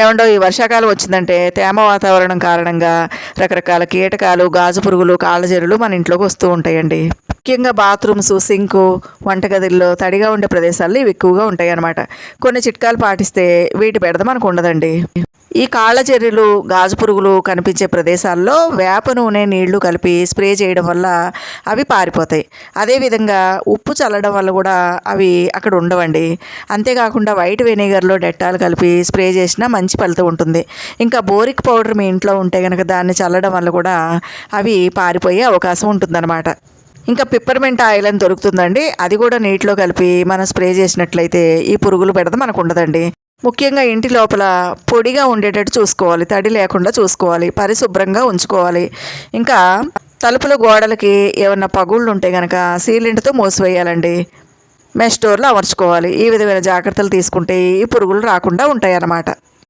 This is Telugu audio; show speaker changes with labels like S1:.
S1: ఏమండో ఈ వర్షాకాలం వచ్చిందంటే తేమ వాతావరణం కారణంగా రకరకాల కీటకాలు గాజు పురుగులు కాళ్ళజెరులు మన ఇంట్లోకి వస్తూ ఉంటాయండి. ముఖ్యంగా బాత్రూమ్స్ సింకు వంటగదుల్లో తడిగా ఉండే ప్రదేశాల్లో ఇవి ఎక్కువగా ఉంటాయి అన్నమాట కొన్ని చిట్కాలు పాటిస్తే వీటి బెడద మనకు ఉండదండి. ఈ కాళ్ళ చెర్రీలు గాజు పురుగులు కనిపించే ప్రదేశాల్లో వేప నూనె నీళ్ళు కలిపి స్ప్రే చేయడం వల్ల అవి పారిపోతాయి. అదేవిధంగా ఉప్పు చల్లడం వల్ల కూడా అవి అక్కడ ఉండవండి. అంతేకాకుండా వైట్ వెనిగర్లో డెట్టాలు కలిపి స్ప్రే చేసినా మంచి ఫలితం ఉంటుంది. ఇంకా బోరిక్ పౌడర్ మీ ఇంట్లో ఉంటే కనుక దాన్ని చల్లడం వల్ల కూడా అవి పారిపోయే అవకాశం ఉంటుందన్నమాట. ఇంకా పిప్పర్మెంట్ ఆయిల్ అని దొరుకుతుందండి. అది కూడా నీటిలో కలిపి మనం స్ప్రే చేసినట్లయితే ఈ పురుగులు పెడత మనకు ఉండదండి. ముఖ్యంగా ఇంటి లోపల పొడిగా ఉండేటట్టు చూసుకోవాలి తడి లేకుండా చూసుకోవాలి పరిశుభ్రంగా ఉంచుకోవాలి. ఇంకా తలుపుల గోడలకి ఏమన్నా పగుళ్ళు ఉంటే కనుక సీలింట్తో మూసివేయాలండి. మెష్ డోర్లో అమర్చుకోవాలి. ఈ విధమైన జాగ్రత్తలు తీసుకుంటే ఈ పురుగులు రాకుండా ఉంటాయి అన్నమాట